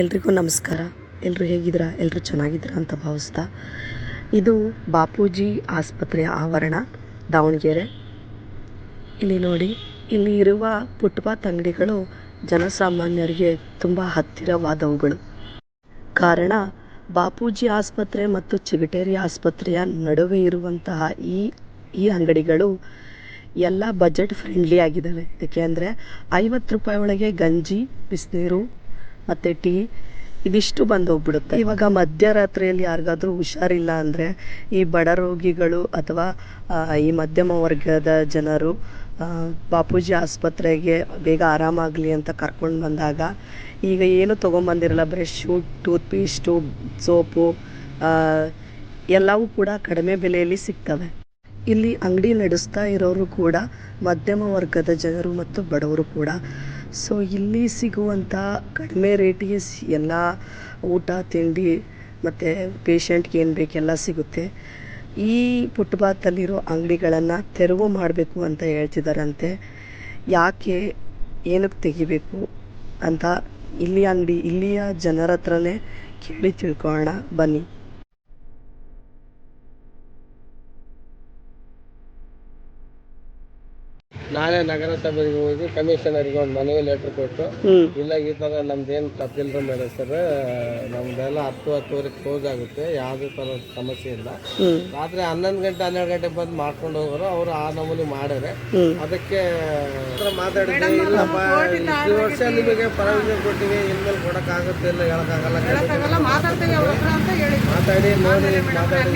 ಎಲ್ರಿಗೂ ನಮಸ್ಕಾರ. ಎಲ್ಲರೂ ಹೇಗಿದ್ದೀರಾ? ಎಲ್ಲರೂ ಚೆನ್ನಾಗಿದ್ದೀರಾ ಅಂತ ಭಾವಿಸ್ತಾ. ಇದು ಬಾಪೂಜಿ ಆಸ್ಪತ್ರೆಯ ಆವರಣ, ದಾವಣಗೆರೆ. ಇಲ್ಲಿ ನೋಡಿ, ಇಲ್ಲಿ ಇರುವ ಫುಟ್ಪಾತ್ ಅಂಗಡಿಗಳು ಜನಸಾಮಾನ್ಯರಿಗೆ ತುಂಬ ಹತ್ತಿರವಾದವುಗಳು. ಕಾರಣ, ಬಾಪೂಜಿ ಆಸ್ಪತ್ರೆ ಮತ್ತು ಚಿಗಟೇರಿ ಆಸ್ಪತ್ರೆಯ ನಡುವೆ ಇರುವಂತಹ ಈ ಈ ಅಂಗಡಿಗಳು ಎಲ್ಲ ಬಜೆಟ್ ಫ್ರೆಂಡ್ಲಿ ಆಗಿದ್ದಾವೆ. ಏಕೆಂದರೆ ಐವತ್ತು ರೂಪಾಯಿ ಒಳಗೆ ಗಂಜಿ, ಬಿಸಿನೀರು ಮತ್ತು ಟೀ, ಇದಿಷ್ಟು ಬಂದು ಹೋಗ್ಬಿಡುತ್ತೆ. ಇವಾಗ ಮಧ್ಯರಾತ್ರಿಯಲ್ಲಿ ಯಾರಿಗಾದ್ರೂ ಹುಷಾರಿಲ್ಲ ಅಂದರೆ ಈ ಬಡ ರೋಗಿಗಳು ಅಥವಾ ಈ ಮಧ್ಯಮ ವರ್ಗದ ಜನರು ಬಾಪೂಜಿ ಆಸ್ಪತ್ರೆಗೆ ಬೇಗ ಆರಾಮಾಗಲಿ ಅಂತ ಕರ್ಕೊಂಡು ಬಂದಾಗ, ಈಗ ಏನು ತೊಗೊಂಬಂದಿರಲ್ಲ ಬ್ರಷ್ಷು ಟೂತ್ ಪೇಸ್ಟು ಸೋಪು ಎಲ್ಲವೂ ಕೂಡ ಕಡಿಮೆ ಬೆಲೆಯಲ್ಲಿ ಸಿಗ್ತವೆ. ಇಲ್ಲಿ ಅಂಗಡಿ ನಡೆಸ್ತಾ ಇರೋರು ಕೂಡ ಮಧ್ಯಮ ವರ್ಗದ ಜನರು ಮತ್ತು ಬಡವರು ಕೂಡ. ಸೊ ಇಲ್ಲಿ ಸಿಗುವಂಥ ಕಡಿಮೆ ರೇಟಿಗೆ ಸಿ ಎಲ್ಲ ಊಟ, ತಿಂಡಿ ಮತ್ತು ಪೇಷಂಟ್ಗೆ ಏನು ಬೇಕೆಲ್ಲ ಸಿಗುತ್ತೆ. ಈ ಪುಟ್ಬಾತಲ್ಲಿರೋ ಅಂಗಡಿಗಳನ್ನು ತೆರವು ಮಾಡಬೇಕು ಅಂತ ಹೇಳ್ತಿದ್ದಾರಂತೆ ಯಾಕೆ ಏನಕ್ಕೆ ತೆಗಿಬೇಕು ಅಂತ ಇಲ್ಲಿ ಅಂಗಡಿ ಇಲ್ಲಿಯ ಜನರ ಹತ್ರನೇ ಕೇಳಿ ತಿಳ್ಕೊಳ್ಳೋಣ ಬನ್ನಿ. ನಾನೇ ನಗರಸಭೆಗೆ ಹೋಗಿ ಕಮಿಷನರ್ಗೆ ಒಂದು ಮನವಿ ಲೆಟರ್ ಕೊಟ್ಟು ಇಲ್ಲ ಈ ಥರ ನಮ್ದೇನು ತಪ್ಪಿಲ್ಲ ಮೇಡಮ್ ಸರ್ ನಮ್ದೆಲ್ಲ ಹತ್ತು ಹತ್ತುವರೆ ಕ್ಲೋಸ್ ಆಗುತ್ತೆ ಯಾವುದೇ ಥರದ ಸಮಸ್ಯೆ ಇಲ್ಲ. ರಾತ್ರಿ ಹನ್ನೊಂದು ಗಂಟೆ ಹನ್ನೆರಡು ಗಂಟೆ ಬಂದು ಮಾಡ್ಕೊಂಡು ಹೋಗೋರು ಅವರು ಆ ನಮೂನಿ ಮಾಡಿದ್ರೆ ಅದಕ್ಕೆ ಮಾತಾಡಿದ್ರೆ ಇಲ್ಲಪ್ಪ ಈ ವರ್ಷ ನಿಮಗೆ ಪರವಾನಗಿ ಕೊಟ್ಟಿಗೆ ಇನ್ಮೇಲೆ ಕೊಡೋಕ್ಕಾಗುತ್ತೆ ಇಲ್ಲ ಹೇಳೋಕ್ಕಾಗಲ್ಲ ಮಾತಾಡಿ ನೋಡಿ ಮಾತಾಡಿ.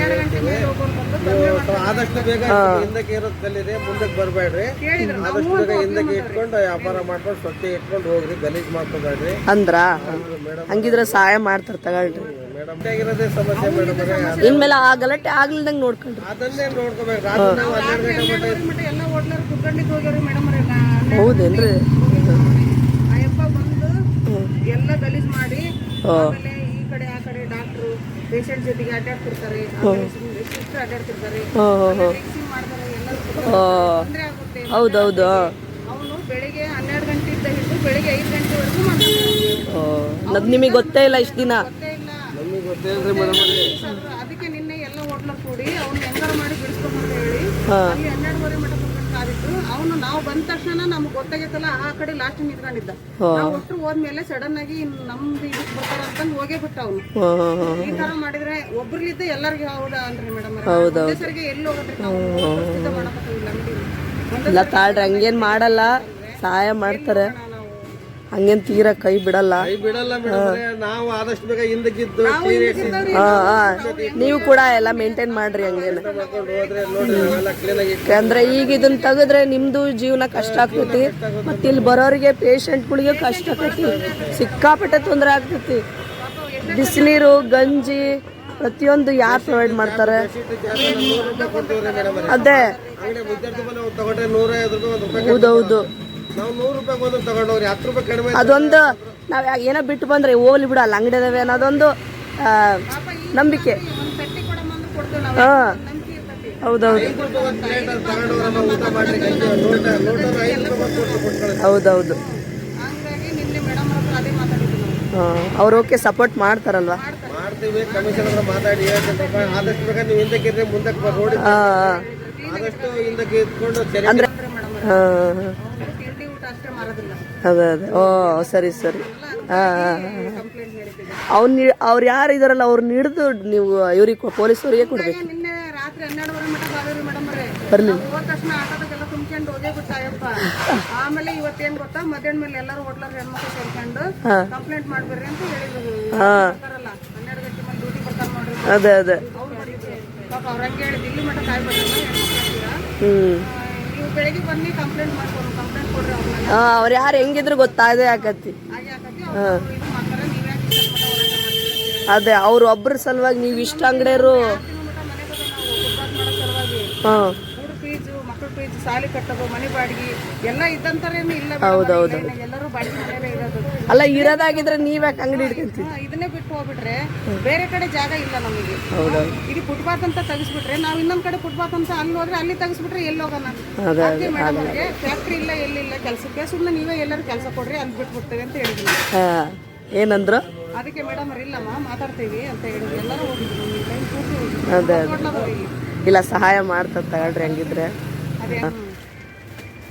ನೀವು ಸ್ವಲ್ಪ ಆದಷ್ಟು ಬೇಗ ಹಿಂದಕ್ಕೆ ಇರೋದು ಕಲೀರಿ ಮುಂದಕ್ಕೆ ಬರಬೇಡ್ರಿ. ಆದಷ್ಟು ಬೇಗ ಹಿಂದಕ್ಕೆ ಇಟ್ಕೊಂಡು ವ್ಯಾಪಾರ ಮಾಡ್ಕೊಂಡು ಸ್ವಚ್ಛ ಇಟ್ಕೊಂಡು ಹೋಗ್ರಿ ಗಲೀಜ್ ಮಾಡ್ಕೋಬೇಡ್ರಿ. ಅಂದ್ರ? ಮೇಡಮ್ ಹಂಗಿದ್ರೆ ಸಹಾಯ ಮಾಡ್ತಾರೆ ತಗೊಳ್ರಿ. ಮೇಡಮ್ ಆಗಿರೋದೇ ಸಮಸ್ಯೆ ಮೇಡಮ್ ಇನ್ಮೇಲೆ ಆ ಗಲಾಟೆ ಆಗ್ಲಿಲ್ದಂಗ್ ನೋಡ್ಕೊಂಡ್ರಿ ಅದನ್ನೇ ನೋಡ್ಕೋಬೇಕು ರಾತ್ರಿ ನಾವು ಹನ್ನೆರಡು ಗಂಟೆ ಮಟ್ಟ ಹೌದೇನ್ರಿ? ಅಯ್ಯಪ್ಪ ಬಂದು ಎಲ್ಲ ಗಲೀಜ್ ಮಾಡಿ ಆಮೇಲೆ ಈ ಕಡೆ ಆ ಕಡೆ ಡಾಕ್ಟ್ರು ಪೇಷಂಟ್ ಜೊತೆಗೆ ಅಡ್ಡಾಡ್ತಿರ್ತಾರೆ. ಹೌದೌದು ಅವನು ಬೆಳಿಗ್ಗೆ ಹನ್ನೆರಡು ಗಂಟೆಯಿಂದ ಹಿಡಿದು ಬೆಳಿಗ್ಗೆ ಐದು ಗಂಟೆವರೆಗೂ ಮಾಡ್ತಾರೆ ಓ ಅದು ನಿಮಗೆ ಗೊತ್ತೇ ಇಲ್ಲ ಇಷ್ಟು ದಿನ. ಅದಕ್ಕೆ ನಿನ್ನೆ ಎಲ್ಲ ಹೋಟ್ಲಲ್ಲಿ ಕೂಡಿ ಅವ್ನು ಹೆಂಗಾರ ಮಾಡಿ ಬಿಡಿಸ್ಕೊಂಡು ಹೇಳಿ. ಹನ್ನೆರಡುವರೆ ಮಟ್ಟ ಕಾದಿತ್ತು ಅವನು ನಾವು ಬಂದ ತಕ್ಷಣ ನಮ್ಗೆ ಗೊತ್ತಾಗೈತಲ್ಲ ಆ ಕಡೆ ಲಾಸ್ಟ್ ನಿಂತ್ಕೊಂಡಿದ್ದ. ನಾವು ಒಟ್ಟು ಹೋದ್ಮೇಲೆ ಸಡನ್ ಆಗಿ ನಮ್ದು ಇದಕ್ಕೆ ಬರ್ತಾರ ಅಂತಂದು ಹೋಗೇ ಬಿಟ್ಟ ಅವನು. ಈ ತರ ಮಾಡಿದ್ರೆ ಒಬ್ರಲಿದ್ದ ಎಲ್ಲರಿಗೂ ಹೌದಾ ಅನ್ರಿ ಮೇಡಮ್. ಒಂದೇ ಸರಿಗೆ ಎಲ್ಲಿ ಹೋಗೋದ್ರಿ ನಾವು ಮಾಡಕ್ಕಾಗಿಲ್ಲ ತಾಳ್ರಿ ಹಂಗೇನ್ ಮಾಡಲ್ಲ. ಸಹಾಯ ಮಾಡ್ತಾರೆ. ಹಂಗೇನು ತೀರ ಕೈ ಬಿಡಲ್ಲ. ಕೈ ಬಿಡಲ್ಲ ಮೇಡಮ್ ನಾವು ಆದಷ್ಟು ಬೇಗ ಹಿಂದಕ್ಕಿದ್ದು ಕ್ಲೀನ್ ಹಾಂ ಹಾಂ. ನೀವು ಕೂಡ ಎಲ್ಲ ಮೇಂಟೈನ್ ಮಾಡ್ರಿ ಹಂಗೇನ. ಯಾಕಂದ್ರೆ ಈಗ ಇದನ್ನ ತೆಗೆದ್ರೆ ನಿಮ್ದು ಜೀವನ ಕಷ್ಟ ಆಗ್ತೈತಿ. ಮತ್ತೆ ಇಲ್ಲಿ ಬರೋರಿಗೆ ಪೇಷಂಟ್ಗಳಿಗೆ ಕಷ್ಟ ಆಗ್ತೈತಿ. ಸಿಕ್ಕಾಪಟ್ಟೆ ತೊಂದರೆ ಆಗ್ತೈತಿ. ಬಿಸಿನೀರು ಗಂಜಿ ಪ್ರತಿಯೊಂದು ಯಾರು ಪ್ರೊವೈಡ್ ಮಾಡ್ತಾರೆ? ಅದೇ. ಹೌದೌದು. ಅದೊಂದು ನಾವು ಏನೋ ಬಿಟ್ಟು ಬಂದ್ರೆ ಹೋಗ್ಲಿ ಬಿಡ ಅಲ್ಲಿ ಅಂಗಡಿ ಅದಾವೆ ಅನ್ನೋದೊಂದು ನಂಬಿಕೆ. ಹಾಂ. ನಂಬಿಕೆ ಇರ್ತೈತಿ ಹೌದೌದು. ಹೌದೌದು. ಹಾಂ ಅವ್ರು ಓಕೆ ಸಪೋರ್ಟ್ ಮಾಡ್ತಾರಲ್ವಾ? ಅಂದರೆ ಹಾಂ ಅವ್ರು ತಿಂಡಿ ಊಟ ಅಷ್ಟೇ ಮಾರೋದಿಲ್ಲ ಅದೇ ಅದೇ. ಓ ಸರಿ ಸರಿ. ಹಾಂ ಹಾಂ ಅವ್ನು ಅವ್ರು ಯಾರು ಇದಾರಲ್ಲ ಅವ್ರನ್ನ ಹಿಡಿದು ನೀವು ಇವ್ರಿಗೆ ಪೊಲೀಸರಿಗೆ ಕೊಡ್ಬೇಕು. ರಾತ್ರಿ ಹನ್ನೆರಡುವರೆ ಮಟ್ಟ ಬಾದ್ರಿ ಮೇಡಮ್ ರೇ ಬರಲಿಲ್ಲ ಹೋದ ತಕ್ಷಣ ಆಟೋದಾಗೆಲ್ಲ ತುಂಬ್ಕೊಂಡು ಹೋಗೇ ಬಿಟ್ಟ ಆಮೇಲೆ ಇವತ್ತೇನ್ ಗೊತ್ತಾ? ಮಧ್ಯಾಹ್ನ ಮೇಲೆ ಎಲ್ಲರೂ ಹೋಟ್ಲರ್ ಹೆಣ್ಮಕ್ಳು ಸೇರ್ಕೊಂಡು ಕಂಪ್ಲೇಂಟ್ ಮಾಡ್ಬೇಡ್ರಿ ಅಂತ ಹೇಳಿದ್ರು. ಬರ್ತಾರಲ್ಲ? ಹನ್ನೆರಡು ಗಂಟೆ ಮೇಲೆ ಡ್ಯೂಟಿ ಬರ್ತಾರ ನೋಡ್ರಿ. ಅದೇ ಅದೇ. ಅವ್ರು ಇಲ್ಲಿ ಮಟ್ಟ ಹೆಣ್ಮಕ್ಳು ಹ್ಞೂ ಅವ್ರು ಯಾರು ಹೆಂಗಿದ್ರು ಗೊತ್ತಾಗದೆ ಆಕತಿ. ಹಾಗೆ ಹಾಕಿ ಅವ್ರು ಇದು ಮಾಡ್ತಾರೆ ನೀವ್ ಯಾಕೆ ಇಷ್ಟೊತ್ತು ಮಟ್ಟ ಹೋರಾಟ ಮಾಡ್ತೀರಿ ಅಂತ ಅದೇ ಅವ್ರು ಒಬ್ಬರ ಸಲುವಾಗಿ ನೀವು ಇಷ್ಟ ಅಂಗಡಿಯರು ಹಾಂ. ಮಟ್ಟ ಪೀಜು ಸಾಲಿ ನಾವು ಮನೆ ಬಾಡಿಗೆ ಹಾಂ ಹೌದೌದು. ಅಲ್ಲ ಇರೋದಾಗಿದ್ರೆ ನೀವು ಯಾಕೆ ಅಂಗಡಿ ಇಟ್ಕೊಂತೀವಿ ಇದನ್ನೇ ಬಿಟ್ಟು ಹೋಗ್ಬಿಟ್ರೆ ಬೇರೆ ಕಡೆ ಜಾಗ ಇಲ್ಲ ನಮಗೆ. ಹೌದೌದು ಇದು ಫುಟ್ಪಾತ್ ಅಂತ ತೆಗಿಸ್ಬಿಟ್ರೆ ನಾವು ಇನ್ನೊಂದ್ ಕಡೆ ಫುಟ್ಪಾತ್ ಅಂತ ಅಲ್ಲಿ ಹೋದ್ರೆ ಅಲ್ಲಿ ತೆಗಿಸ್ಬಿಟ್ರೆ ಎಲ್ಲಿ ಹೋಗೋಣ? ಫ್ಯಾಕ್ಟ್ರಿ ಇಲ್ಲ ಎಲ್ಲಿಲ್ಲ ಕೆಲಸಕ್ಕೆ. ಸುಮ್ಮನೆ ನೀವೇ ಎಲ್ಲರೂ ಕೆಲಸ ಕೊಡ್ರಿ ಅಲ್ಲಿ ಬಿಟ್ಬಿಡ್ತೇವೆ ಅಂತ ಹೇಳಿದ್ವಿ ಏನಂದ್ರ? ಅದಕ್ಕೆ ಮೇಡಮ್ ಇಲ್ಲಮ್ಮ ಮಾತಾಡ್ತೀವಿ ಅಂತ ಹೇಳಿದ್ರು. ಎಲ್ಲರೂ ಹೋಗಿದ್ರು ಅದೇ ಇಲ್ಲ. ಸಹಾಯ ಮಾಡ್ತಾರೆ ತಗೊಳ್ರಿ ಹಂಗಿದ್ರೆ. ಅದೇ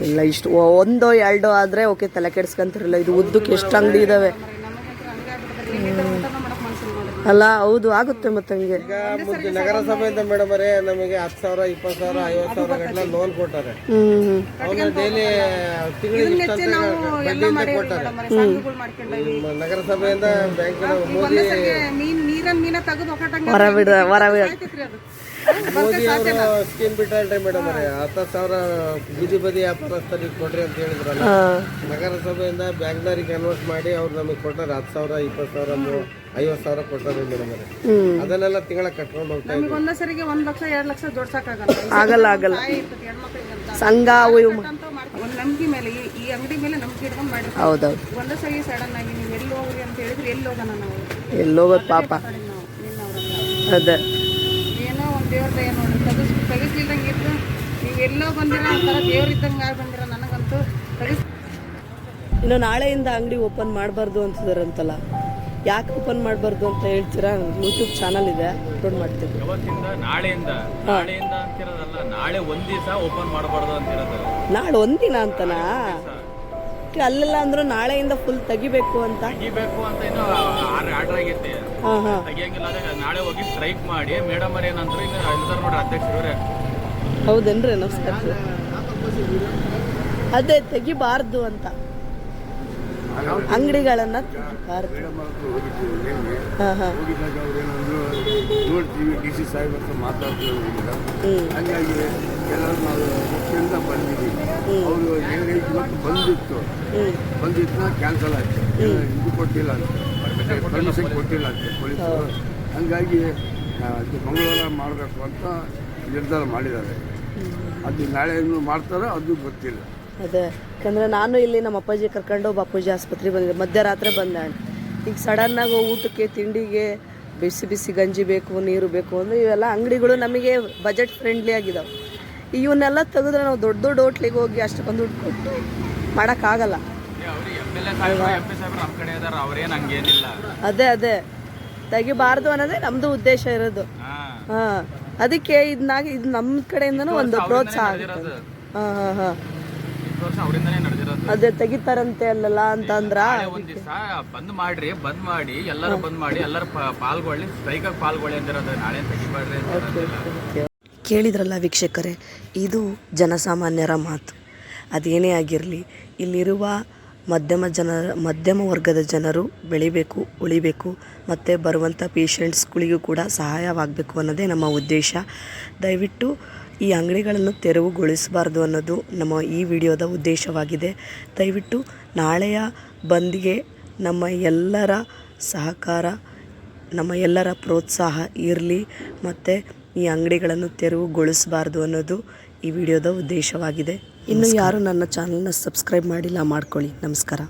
ಇಲ್ಲ ಇಷ್ಟು ಒಂದೋ ಎರಡೋ ಆದರೆ ಓಕೆ ತಲೆ ಕೆಡ್ಸ್ಕೊಂತಿರಲ್ಲ ಇದು ಉದ್ದಕ್ಕೆ ಎಷ್ಟು ಅಂಗಡಿ ನೋಡ್ರಿ ಅಲ್ಲ ಹೌದು ಆಗುತ್ತೆ ಮತ್ತೆ ಹಂಗೆ. ನಗರಸಭೆಯಿಂದ ಮೇಡಮ್ ಅವರೇ ನಮಗೆ ಹತ್ತು ಸಾವಿರ ಇಪ್ಪತ್ತು ಸಾವಿರ ಐವತ್ತು ಸಾವಿರ ಗಟ್ಟಲೆ ಲೋನ್ ಕೊಟ್ಟಾರೆ. ಡೈಲಿ ತಿಂಗಳಿಗೆ ಮಾಡ್ಕೊಂಡೀವಿ ನಗರಸಭೆಯಿಂದ ತೆಗೆದು ಹೊರ ಬಿಡ ಹೊರ ಬಿಡ. ಮೋದಿ ಅವರು ಸ್ಕೀಮ್ ಬಿಟ್ಟಾಳ್ರಿ ಮೇಡಮ್ ಅವರೇ ಹತ್ತು ಸಾವಿರ ಬೀದಿ ಬದಿ ವ್ಯಾಪಾರಸ್ಥರಿಗೆ ಕೊಡ್ರಿ ಅಂತ ಹೇಳಿದ್ರಲ್ಲ. ನಗರಸಭೆಯಿಂದ ಬ್ಯಾಂಕ್ನವ್ರಿಗೆ ಕನ್ವರ್ಟ್ ಮಾಡಿ ಅವ್ರು ನಮಗೆ ಕೊಟ್ಟಾರೆ ಹತ್ತು ಸಾವಿರ ಇಪ್ಪತ್ತು ಸಾವಿರ ಐವತ್ತು ಸಾವಿರ ಕೊಟ್ಟಾರೆ ಮೇಡಮ್ ಅವರೇ. ಅದನ್ನೆಲ್ಲ ತಿಂಗಳ ಕಟ್ಕೊಂಡು ಹೋಗ್ತಾ ನಮಗೆ ಒಂದೇ ಸರಿಗೆ ಒಂದ್ ಲಕ್ಷ ಎರಡ್ ಲಕ್ಷ ಜೋಡ್ಸಕ್ಕಾಗಲ್ಲ. ಆಗಲ್ಲ ಸಂಘ ಅವು ಇವು ಒಂದು ನಂಬಿಕೆ ಮೇಲೆ ಈ- ಈ ಅಂಗಡಿ ಮೇಲೆ ನಂಬಿಕೆ ಇಟ್ಕೊಂಡು ಮಾಡಿ ಹೌದು ಒಂದೇ ಸರಿ ಸಡನ್ ಆಗಿ ನೀವು ಎಲ್ಲಿ ಹೋಗ್ರಿ ಅಂತ ಹೇಳಿದ್ರೆ ಎಲ್ಲಿ ಹೋಗೋಣ ನಾವು? ಎಲ್ಲೋಗೋದು ಪಾಪ. ನಾವು ನಿನ್ನವ್ರನ್ನ ಅದೇ. ದೇವ್ರ ದಯ ನೋಡಿ ತೆಗಿಸ್ ತೆಗಿಸ್ಲಿಲ್ದಂಗೆ ಇದ್ದು ನೀವು ಎಲ್ಲೋ ಬಂದಿರೋ ಒಂಥರ ದೇವ್ರ ಇದ್ದಂಗೆ ಆಗಿ ಬಂದಿರೋ ನನಗಂತೂ ತೆಗಿಸ್ ಇನ್ನು ನಾಳೆಯಿಂದ ಅಂಗಡಿ ಓಪನ್ ಮಾಡಬಾರ್ದು ಅಂತಿದಾರಂತಲ್ಲ. ಯಾಕೆ ಓಪನ್ ಮಾಡಬಾರ್ದು ಅಂತ ಹೇಳ್ತೀರಾ? ಯೂಟ್ಯೂಬ್ ಚಾನಲ್ ಇದೆ ಅಪ್ಲೋಡ್ ಮಾಡ್ತೀವಿ ನಾಳೆಯಿಂದ? ನಾಳೆಯಿಂದ ಅಂತಿರೋದಲ್ಲ ನಾಳೆ ಒಂದ್ ದಿವಸ ಓಪನ್ ಮಾಡಬಾರ್ದು ಅಂತಿರೋದಲ್ಲ ನಾಳೆ ಒಂದಿನ ಅಂತನಾ? Okay, ಅಲ್ಲೆಲ್ಲ ಅಂದ್ರು ನಾಳೆಯಿಂದ ಫುಲ್ ತೆಗಿಬೇಕು ಅಂತ? ತೆಗಿಬೇಕು ಅಂತ ಇನ್ನೂ ಆರ್ಡರ್ ಆಗೈತೆ ಹಾಂ ಹಾಂ. ತೆಗಿಯಂಗಿಲ್ಲ ಅಂದ್ರೆ ನಾಳೆ ಹೋಗಿ ಸ್ಟ್ರೈಕ್ ಮಾಡಿ ಮೇಡಮ್ ಅವ್ರು ಏನಂದ್ರು ಇನ್ನು ಎಲ್ಲರೂ ನೋಡ್ರಿ ಅಧ್ಯಕ್ಷರು ಹೌದೇನ್ರಿ ನಮಸ್ಕಾರ ಅದೇ ತೆಗಿಬಾರ್ದು ಅಂತ. ಅಂಗಡಿಗಳನ್ನ ತೆಗಿಬಾರ್ದು. ನೋಡ್ತೀವಿ ಡಿ ಸಿ ಸಾಹೇಬ್ ಹತ್ರ ಮಾತಾಡ್ತೀವಿ ಹಂಗಾಗಿ ಎಲ್ಲರೂ ನಾವು ಅವರು ಏನು ಇವತ್ತು ಬಂದಿತ್ತು. ಬಂದಿತ್ತು ಕ್ಯಾನ್ಸಲ್ ಆಯ್ತು. ಇದು ಕೊಟ್ಟಿಲ್ಲ ಅಂತ. ಪರ್ಮಿಷನ್ ಕೊಟ್ಟಿಲ್ಲ ಅಂತ ಪೊಲೀಸರು. ಹಂಗಾಗಿ ಮಂಗಳವಾರ ಮಾಡಬೇಕು ಅಂತ ನಿರ್ಧಾರ ಮಾಡಿದ್ದಾರೆ. ಅದು ನಾಳೆ ಏನು ಮಾಡ್ತಾರೋ ಅದು ಗೊತ್ತಿಲ್ಲ. ಅದೇ. ಯಾಕಂದ್ರೆ ನಾನು ಇಲ್ಲಿ ನಮ್ಮ ಅಪ್ಪಾಜಿ ಕರ್ಕೊಂಡು ಬಾಪೂಜಿ ಆಸ್ಪತ್ರೆಗೆ ಬಂದಿದ್ದೆ. ಮಧ್ಯರಾತ್ರಿ ಬಂದೆ ಈಗ ಸಡನ್ನಾಗಿ ಊಟಕ್ಕೆ ತಿಂಡಿಗೆ ಬಿಸಿ ಬಿಸಿ ಗಂಜಿ ಬೇಕು ನೀರು ಬೇಕು ಅಂದರೆ ಇವೆಲ್ಲ ಅಂಗಡಿಗಳು ನಮಗೆ ಬಜೆಟ್ ಫ್ರೆಂಡ್ಲಿ ಆಗಿದಾವೆ. ಇವನ್ನೆಲ್ಲ ತೆಗೆದ್ರೆ ನಾವು ದೊಡ್ಡ ದೊಡ್ಡ ಹೋಟ್ಲಿಗೆ ಹೋಗಿ ಅಷ್ಟಕ್ಕೊಂದು ದುಡ್ಡು ಕೊಟ್ಟು ಮಾಡೋಕ್ಕಾಗಲ್ಲ. ಅದೇ ಅದೇ. ತೆಗಿಬಾರ್ದು ಅನ್ನೋದೇ ನಮ್ದು ಉದ್ದೇಶ ಇರೋದು. ಹಾ. ಅದಕ್ಕೆ ಇದನ್ನಾಗಿ ಇದು ನಮ್ಮ ಕಡೆಯಿಂದನೂ ಒಂದು ಪ್ರೋತ್ಸಾಹ ಆಗುತ್ತೆ. ಹಾ ಹಾಂ ಅದೇ ತೆಗಿತಾರಂತೆ ಅಲ್ಲಲ್ಲ ಅಂತಂದ್ರ ಒಂದ್ ದಿವಸ ಬಂದ್ ಮಾಡ್ರಿ ಬಂದ್ ಮಾಡಿ ಎಲ್ಲರೂ ಬಂದ್ ಮಾಡಿ ಎಲ್ಲರೂ ಪಾಲ್ಗೊಳ್ಳಿ ಸ್ಟ್ರೈಕ್ ಪಾಲ್ಗೊಳ್ಳಿ ಅಂದಿರೋದು ನಾಳೆ ತೆಗಿಬಾರ್ರಿ. ಕೇಳಿದ್ರಲ್ಲ ವೀಕ್ಷಕರೇ, ಇದು ಜನಸಾಮಾನ್ಯರ ಮಾತು. ಅದೇನೇ ಆಗಿರಲಿ, ಇಲ್ಲಿರುವ ಮಧ್ಯಮ ಜನ, ಮಧ್ಯಮ ವರ್ಗದ ಜನರು ಬೆಳಿಬೇಕು, ಉಳಿಬೇಕು, ಮತ್ತು ಬರುವಂಥ ಪೇಷಂಟ್ಸ್ಗಳಿಗೂ ಕೂಡ ಸಹಾಯವಾಗಬೇಕು ಅನ್ನೋದೇ ನಮ್ಮ ಉದ್ದೇಶ. ದಯವಿಟ್ಟು ಈ ಅಂಗಡಿಗಳನ್ನು ತೆರವುಗೊಳಿಸಬಾರ್ದು ಅನ್ನೋದು ನಮ್ಮ ಈ ವಿಡಿಯೋದ ಉದ್ದೇಶವಾಗಿದೆ. ದಯವಿಟ್ಟು ನಾಳೆಯ ಬಂದ್ಗೆ ನಮ್ಮ ಎಲ್ಲರ ಸಹಕಾರ, ನಮ್ಮ ಎಲ್ಲರ ಪ್ರೋತ್ಸಾಹ ಇರಲಿ, ಮತ್ತು ಈ ಅಂಗಡಿಗಳನ್ನು ತೆರವುಗೊಳಿಸಬಾರ್ದು ಅನ್ನೋದು ಈ ವಿಡಿಯೋದ ಉದ್ದೇಶವಾಗಿದೆ. ಇನ್ನು ಯಾರು ನನ್ನ ಚಾನಲ್ನ ಸಬ್ಸ್ಕ್ರೈಬ್ ಮಾಡಿಲ್ಲ ಮಾಡ್ಕೊಳ್ಳಿ. ನಮಸ್ಕಾರ.